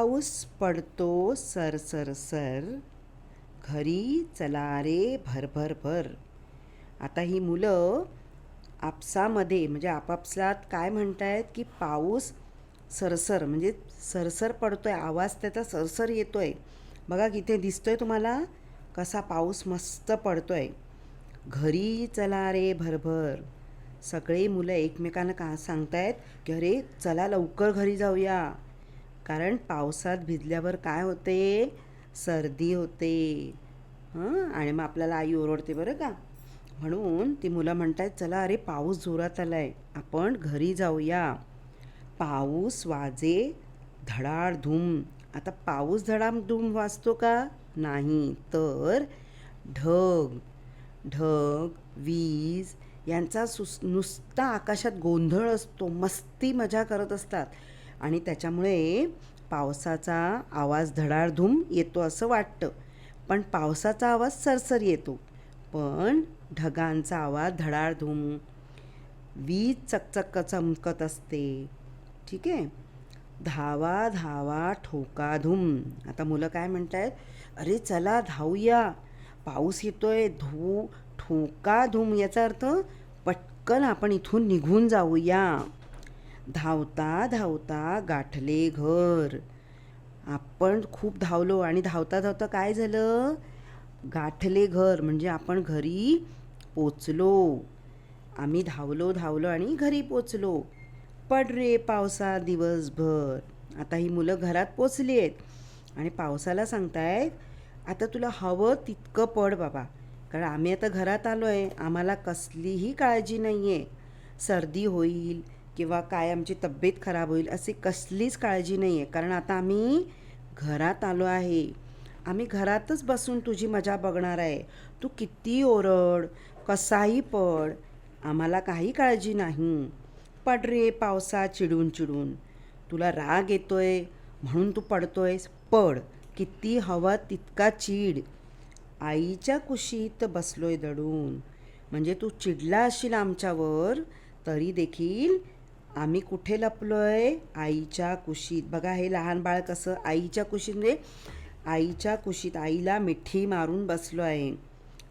पाऊस पडतो sir sir sir घरी चला रे भर भर. भर आता ही मुलं आपसामध्ये म्हणजे आपापसात काय म्हणतायत की पाऊस सरसर म्हणजे सरसर पडतो आहे आवाज त्याचा सरसर येतो आहे बघा किथे दिसतोय तुम्हाला कसा पाऊस मस्त पडतो आहे घरी चला रे भरभर. सगळे मुलं एकमेकांना का सांगतायत की अरे चला लवकर घरी जाऊया. कारण पावसात भिजल्यावर काय होते? सर्दी होते. हं? आणि मग आपल्याला आई ओरडते बरं का? म्हणून ती मुलं म्हणतायत चला अरे पाऊस जोरात आलाय. आपण घरी जाऊया. पाऊस वाजे धडाडधूम. आता पाऊस धडामधूम वाजतो का? नाही. तर ढग ढग वीज यांचा सुस नुसता आकाशात गोंधळ असतो. मस्ती मजा करत असतात. आणि त्याच्यामुळे पावसाचा आवाज धडाडधूम येतो असं वाटतं. पण पावसाचा आवाज सरसर येतो. पण ढगांचा आवाज धडाडधूम वीज चकचक चमकत असते. ठीक आहे? धावा धावा ठोकाधूम. आता मुलं काय म्हणत आहेत अरे चला धावूया. पाऊस येतोय धू ठोका धूम याचा अर्थ पटकन आपण इथून निघून जाऊया. धावता धावता गाठले घर. आपण खूप धावलो आणि धावता धावता काय झालं? गाठले घर. म्हणजे आपण घरी पोचलो. आम्ही धावलो धावलो आणि घरी पोचलो. पड रे पावसा दिवसभर. आता ही मुलं घरात पोचली आहेत. आणि पावसाला सांगतायत आता तुला हवं तितकं पड बाबा. कारण आम्ही आता घरात आलो आहे आम्हाला कसलीही काळजी नाही आहे सर्दी होईल किंवा काय आमची तब्येत खराब होईल अशी कसलीच काळजी नाही आहे कारण आता आम्ही घरात आलो आहे. आम्ही घरातच बसून तुझी मजा बघणार आहे. तू किती ओरड कसाही पड आम्हाला काही काळजी नाही. पड रे पावसा चिडून चिडून. तुला राग येतोय म्हणून तू पडतोयस पड. किती हवा तितका चीड. आईच्या कुशीत बसलोय दडून. म्हणजे तू चिडला असशील आमच्यावर तरी देखील आम्ही कुठे लपलो आहे आईच्या कुशीत. बघा हे लहान बाळ कसं आईच्या कुशीत म्हणजे आईच्या कुशीत आईला मिठी मारून बसलो आहे.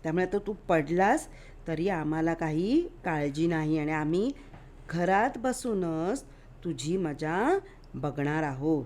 त्यामुळे आता तू पडलास तरी आम्हाला काही काळजी नाही आणि आम्ही घरात बसूनच तुझी मजा बघणार आहोत.